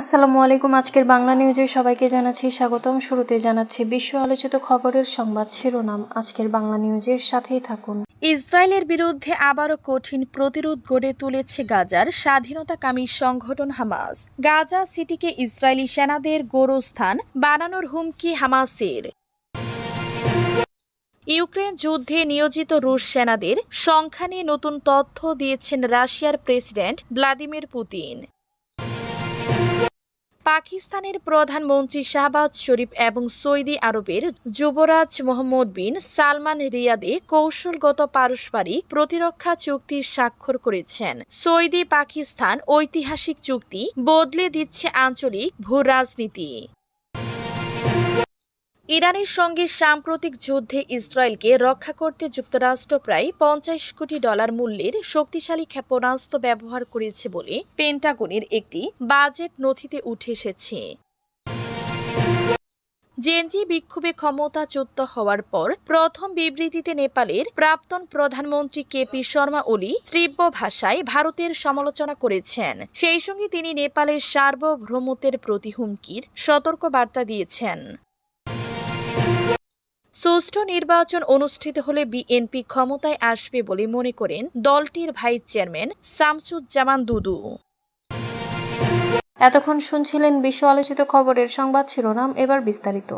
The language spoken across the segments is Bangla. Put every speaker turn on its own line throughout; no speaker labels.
আসসালামু আলাইকুম, আজকের বাংলা নিউজে সবাইকে জানাচ্ছি স্বাগতম। শুরুতে জানাচ্ছি বিশ্ব আলোচিত খবরের সংবাদ শিরোনাম। আজকের বাংলা নিউজের সাথেই থাকুন।
ইসরায়েলের বিরুদ্ধে আবারও কঠিন প্রতিরোধ গড়ে তুলেছে গাজার স্বাধীনতাকামী সংগঠন হামাস। গাজা সিটিকে ইসরায়েলি সেনাদের গোরস্থান বানানোর হুমকি হামাসের। ইউক্রেন যুদ্ধে নিয়োজিত রুশ সেনাদের সংখ্যা নিয়ে নতুন তথ্য দিয়েছেন রাশিয়ার প্রেসিডেন্ট ভ্লাদিমির পুতিন। পাকিস্তানের প্রধানমন্ত্রী শাহবাজ শরীফ এবং সৌদি আরবের যুবরাজ মোহাম্মদ বিন সালমান রিয়াদে কৌশলগত পারস্পরিক প্রতিরক্ষা চুক্তি স্বাক্ষর করেছেন। সৌদি পাকিস্তান ঐতিহাসিক চুক্তি বদলে দিচ্ছে আঞ্চলিক ভূ রাজনীতি ইরানের সঙ্গে সাম্প্রতিক যুদ্ধে ইসরায়েলকে রক্ষা করতে যুক্তরাষ্ট্র প্রায় পঞ্চাশ কোটি ডলার মূল্যের শক্তিশালী ক্ষেপণাস্ত্র ব্যবহার করেছে বলে পেন্টাগনের একটি বাজেট নথিতে উঠে এসেছে। জেনজি বিক্ষোভে ক্ষমতাচ্যুত হওয়ার পর প্রথম বিবৃতিতে নেপালের প্রাক্তন প্রধানমন্ত্রী কেপি শর্মা ওলি তীব্র ভাষায় ভারতের সমালোচনা করেছেন। সেই সঙ্গে তিনি নেপালের সার্বভৌমত্বের প্রতি হুমকির সতর্ক বার্তা দিয়েছেন। সুষ্ঠু নির্বাচন অনুষ্ঠিত হলে বিএনপি ক্ষমতায় আসবে বলে মনে করেন দলটির ভাইস চেয়ারম্যান শামসুজ্জামান দুদু।
এতক্ষণ শুনছিলেন বিশ্ব আলোচিত খবরের সংবাদ শিরোনাম, এবার বিস্তারিত।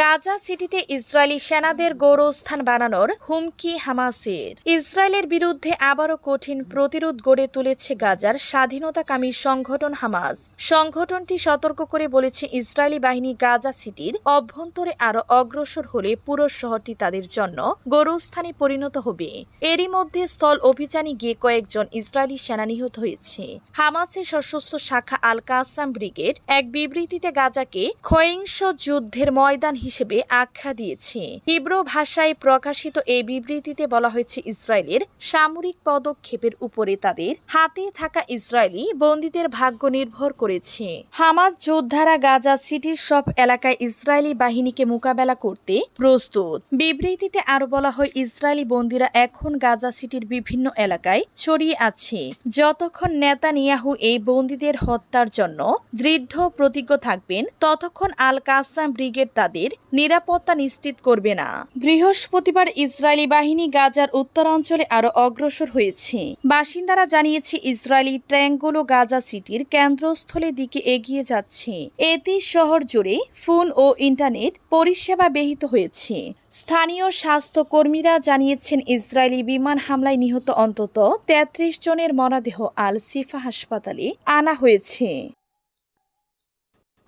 গাজা সিটিতে ইসরায়েলি সেনাদের গৌরস্থান বানানোর হুমকি হামাসের। ইসরায়েলের বিরুদ্ধে আবারও কঠিন প্রতিরোধ গড়ে তুলেছে গাজার স্বাধীনতাকামী সংগঠন হামাস। সংগঠনটি সতর্ক করে বলেছে, ইসরায়েলি বাহিনী গাজা সিটির অভ্যন্তরে আরও অগ্রসর হলে পুরো শহরটি তাদের জন্য গৌরস্থানে পরিণত হবে। এরই মধ্যে স্থল অভিযানে গিয়ে কয়েকজন ইসরায়েলি সেনা নিহত হয়েছে। হামাসের সশস্ত্র শাখা আল কাসাম ব্রিগেড এক বিবৃতিতে গাজাকে ক্ষয়িংস যুদ্ধের ময়দান হিসেবে আখ্যা দিয়েছে। হিব্রু ভাষায় প্রকাশিত এই বিবৃতিতে বলা হয়েছে, ইসরায়েলের সামরিক পদক্ষেপের উপরে তাদের হাতে থাকা ইসরায়েলি বন্দীদের ভাগ্য নির্ভর করেছে। হামাজ যোদ্ধারা গাজা সিটির সব এলাকায় ইসরায়েলি বাহিনীকে মোকাবেলা করতে প্রস্তুত। বিবৃতিতে আরও বলা হয়, ইসরায়েলি বন্দীরা এখন গাজা সিটির বিভিন্ন এলাকায় ছড়িয়ে আছে। যতক্ষণ নেতানিয়াহু এই বন্দীদের হত্যার জন্য দৃঢ় প্রতিজ্ঞ থাকবেন, ততক্ষণ আল কাসাম ব্রিগেড তাদের নিরাপত্তা নিশ্চিত করবে না। বৃহস্পতিবার ইসরায়েলি বাহিনী গাজার উত্তরাঞ্চলে আরও অগ্রসর হয়েছে। বাসিন্দারা জানিয়েছে, ইসরায়েলি ট্যাঙ্কগুলো গাজা সিটির কেন্দ্রস্থলের দিকে এগিয়ে যাচ্ছে। এতে শহর জুড়ে ফোন ও ইন্টারনেট পরিষেবা ব্যাহত হয়েছে। স্থানীয় স্বাস্থ্যকর্মীরা জানিয়েছেন, ইসরায়েলি বিমান হামলায় নিহত অন্তত তেত্রিশ জনের মরদেহ আল সিফা হাসপাতালে আনা হয়েছে।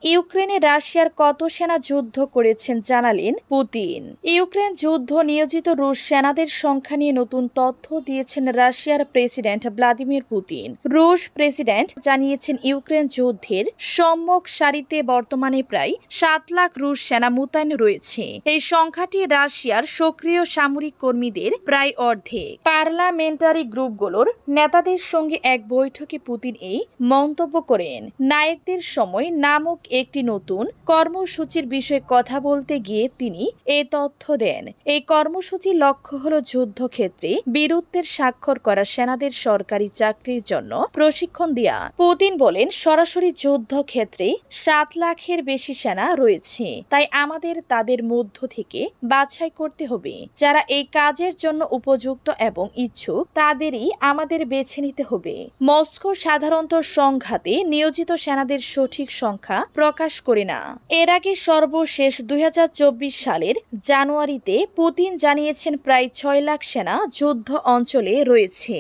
ইউক্রেনে রাশিয়ার কত সেনা যুদ্ধ করেছেন জানালেন পুতিন। ইউক্রেন যুদ্ধ নিয়োজিত রুশ সেনাদের সংখ্যা নিয়ে নতুন তথ্য দিয়েছেন রাশিয়ার প্রেসিডেন্ট ভ্লাদিমির পুতিন। রুশ প্রেসিডেন্ট জানিয়েছেন ইউক্রেন যুদ্ধের সম্মুখ সারিতে বর্তমানে প্রায় সাত লাখ রুশ সেনা মোতায়েন রয়েছে। এই সংখ্যাটি রাশিয়ার সক্রিয় সামরিক কর্মীদের প্রায় অর্ধেক। পার্লামেন্টারি গ্রুপগুলোর নেতাদের সঙ্গে এক বৈঠকে পুতিন এই মন্তব্য করেন। নায়কদের সময় নামক একটি নতুন কর্মসূচির বিষয়ে কথা বলতে গিয়ে তিনি এ তথ্য দেন। এই কর্মসূচির লক্ষ্য হল যুদ্ধক্ষেত্রে বীরত্বের স্বাক্ষর করা সেনাদের সরকারি চাকরির জন্য প্রশিক্ষণ দেয়া। পুতিন বলেন, সরাসরি যুদ্ধক্ষেত্রে সাত লাখের বেশি সেনা রয়েছে, তাই আমাদের তাদের মধ্য থেকে বাছাই করতে হবে। যারা এই কাজের জন্য উপযুক্ত এবং ইচ্ছুক, তাদেরই আমাদের বেছে নিতে হবে। মস্কো সাধারণত সংঘাতে নিয়োজিত সেনাদের সঠিক সংখ্যা প্রকাশ করে না। এর আগে সর্বশেষ দুই হাজার চব্বিশ সালের জানুয়ারিতে পুতিন জানিয়েছেন, প্রায় ছয় লাখ সেনা যুদ্ধ অঞ্চলে রয়েছে।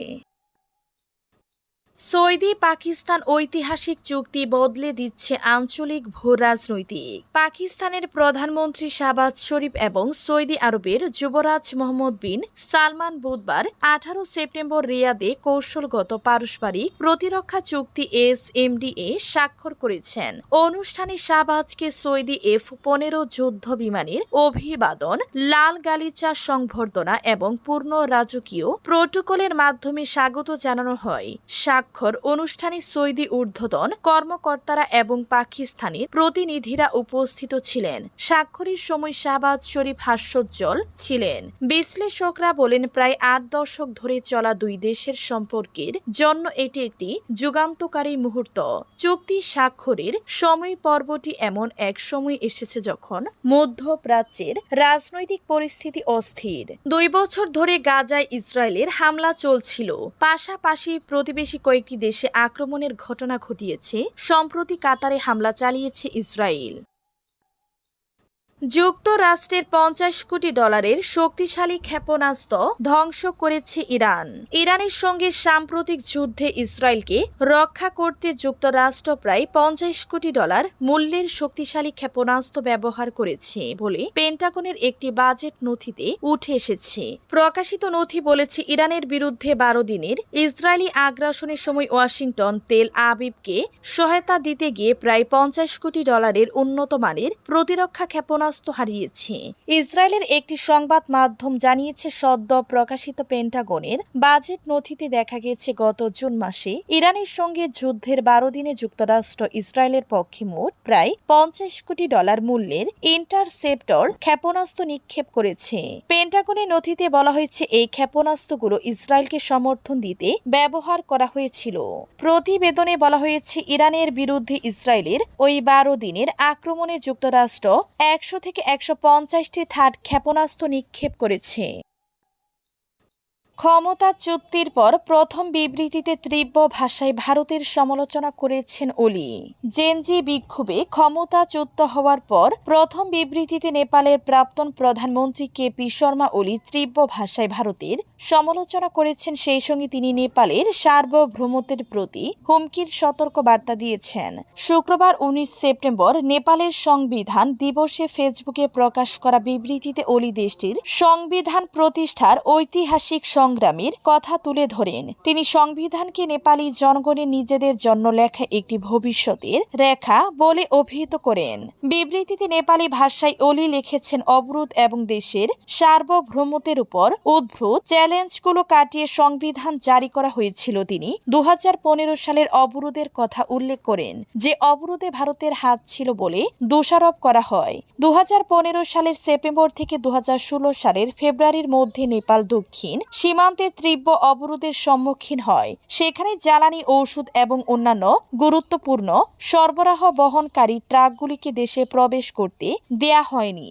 সৌদি পাকিস্তান ঐতিহাসিক চুক্তি বদলে দিচ্ছে আঞ্চলিক ভূ রাজনৈতিক। পাকিস্তানের প্রধানমন্ত্রী শাহবাজ শরীফ এবং সৌদি আরবের যুবরাজ মোহাম্মদ বিন সালমান বুধবার আঠারো সেপ্টেম্বর রিয়াদে কৌশলগত পারস্পরিক প্রতিরক্ষা চুক্তি এস এমডিএ স্বাক্ষর করেছেন। অনুষ্ঠানে শাহবাজকে সৌদি এফ পনেরো যুদ্ধ বিমানের অভিবাদন, লাল গালিচা সংবর্ধনা এবং পূর্ণ রাজকীয় প্রোটোকলের মাধ্যমে স্বাগত জানানো হয়। স্বাক্ষর অনুষ্ঠানে সৌদি ঊর্ধ্বতন কর্মকর্তারা এবং পাকিস্তানি প্রতিনিধিরা উপস্থিত ছিলেন। স্বাক্ষরের সময় শাহবাজ শরীফ হাস্যোজ্জ্বল ছিলেন। বিশ্লেষকরা বলেন, প্রায় আট দশক ধরে চলা দুই দেশের সম্পর্কের জন্য এটি একটি যুগান্তকারী মুহূর্ত। চুক্তি স্বাক্ষরের সময় পর্বটি এমন এক সময় এসেছে যখন মধ্যপ্রাচ্যের রাজনৈতিক পরিস্থিতি অস্থির। দুই বছর ধরে গাজায় ইসরায়েলের হামলা চলছিল। পাশাপাশি প্রতিবেশী কয়েকটি দেশে আক্রমণের ঘটনা ঘটিয়েছে। সম্প্রতি কাতারে হামলা চালিয়েছে ইসরায়েল। যুক্তরাষ্ট্রের পঞ্চাশ কোটি ডলারের শক্তিশালী ক্ষেপণাস্ত্র ধ্বংস করেছে ইরান। ইরানের সঙ্গে সাম্প্রতিক যুদ্ধে ইসরায়েলকে রক্ষা করতে যুক্তরাষ্ট্র প্রায় পঞ্চাশ কোটি ডলার মূল্যের শক্তিশালী ক্ষেপণাস্ত্র ব্যবহার করেছে বলে পেন্টাগনের একটি বাজেট নথিতে উঠে এসেছে। প্রকাশিত নথি বলেছে, ইরানের বিরুদ্ধে বারো দিনের ইসরায়েলি আগ্রাসনের সময় ওয়াশিংটন, তেল আবিবকে সহায়তা দিতে গিয়ে প্রায় পঞ্চাশ কোটি ডলারের উন্নত মানের প্রতিরক্ষা ক্ষেপণাস্ত্র হারিয়েছে। ইসরায়েলের একটি সংবাদ মাধ্যম জানিয়েছে, সদ্য প্রকাশিত পেন্টাগনের বাজেট নথিতে দেখা গেছে, গত জুন মাসে ইরানের সঙ্গে যুদ্ধের বারো দিনে যুক্তরাষ্ট্র ইসরায়েলের পক্ষে মোট প্রায় পঞ্চাশ কোটি ডলার মূল্যের ইন্টারসেপ্টর ক্ষেপণাস্ত্র নিক্ষেপ করেছে। পেন্টাগনের নথিতে বলা হয়েছে, এই ক্ষেপণাস্ত্রগুলো ইসরায়েলকে সমর্থন দিতে ব্যবহার করা হয়েছিল। প্রতিবেদনে বলা হয়েছে, ইরানের বিরুদ্ধে ইসরায়েলের ওই বারো দিনের আক্রমণে যুক্তরাষ্ট্র একশো থেকে একশো পঞ্চাশটি থার্ড ক্ষেপণাস্ত্র নিক্ষেপ করেছে। ক্ষমতা চুক্তির পর প্রথম বিবৃতিতে তীব্র ভাষায় ভারতের সমালোচনা করেছেন ওলি জেনজি বিক্ষোভে ক্ষমতাচ্যুত হওয়ার পর প্রথম বিবৃতিতে নেপালের প্রাক্তন প্রধানমন্ত্রী কে পি শর্মা ওলি তীব্র ভাষায় ভারতের সমালোচনা করেছেন। সেই সঙ্গে তিনি নেপালের সার্বভৌমত্বের প্রতি হুমকির সতর্ক বার্তা দিয়েছেন। শুক্রবার উনিশ সেপ্টেম্বর নেপালের সংবিধান দিবসে ফেসবুকে প্রকাশ করা বিবৃতিতে ওলি দেশটির সংবিধান প্রতিষ্ঠার ঐতিহাসিক সংগ্রামের কথা তুলে ধরেন। তিনি সংবিধানকে নেপালি জনগণের নিজেদের জন্য লেখা একটি ভবিষ্যতের রেখা বলে অভিহিত করেন। বিবৃতিতে নেপালি ভাষায় অলি লিখেছেন অবরোধ এবং দেশের সার্বভৌমত্বের উপর উদ্ভূত চ্যালেঞ্জগুলো কাটিয়ে সংবিধান জারি করা হয়েছিল তিনি দু হাজার পনেরো সালের অবরোধের কথা উল্লেখ করেন যে অবরোধে ভারতের হাত ছিল বলে দোষারোপ করা হয়। দু হাজার পনেরো সালের সেপ্টেম্বর থেকে দু হাজার ষোলো সালের ফেব্রুয়ারির মধ্যে নেপাল দক্ষিণ সীমান্তে তীব্র অবরোধের সম্মুখীন হয়। সেখানে জ্বালানি ঔষধ এবং অন্যান্য গুরুত্বপূর্ণ সরবরাহ বহনকারী ট্রাকগুলিকে দেশে প্রবেশ করতে দেয়া হয়নি।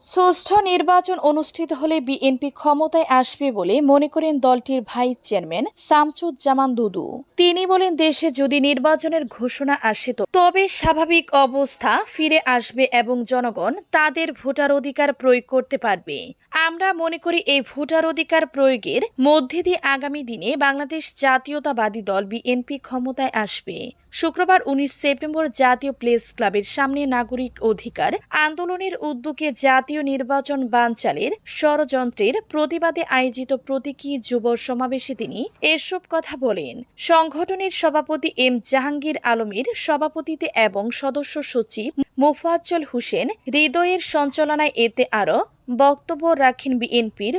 সুষ্ঠু নির্বাচন অনুষ্ঠিত হলে বিএনপি ক্ষমতায় আসবে বলে মনে করেন দলটির ভাইস চেয়ারম্যান শামসুজ্জামান দুদু। তিনি বলেন, দেশে যদি নির্বাচনের ঘোষণা আসে তো তবে স্বাভাবিক অবস্থা ফিরে আসবে এবং জনগণ তাদের ভোটার অধিকার প্রয়োগ করতে পারবে। আমরা মনে করি এই ভোটার অধিকার প্রয়োগের মধ্যে দিয়ে আগামী দিনে বাংলাদেশ জাতীয়তাবাদী দল বিএনপি ক্ষমতায় আসবে। শুক্রবার উনিশ সেপ্টেম্বর জাতীয় প্লেস ক্লাবের সামনে নাগরিক অধিকার আন্দোলনের উদ্যোগে জাতীয় নির্বাচন বানচালের ষড়যন্ত্রের প্রতিবাদে আয়োজিত প্রতীকী যুব সমাবেশে তিনি এসব কথা বলেন। সংগঠনের সভাপতি এম জাহাঙ্গীর আলমের সভাপতিতে এবং সদস্য সচিব মুফাজ্জল হোসেন হৃদয়ের সঞ্চালনায় এতে আরও বক্তব্য রাখেন বিএনপির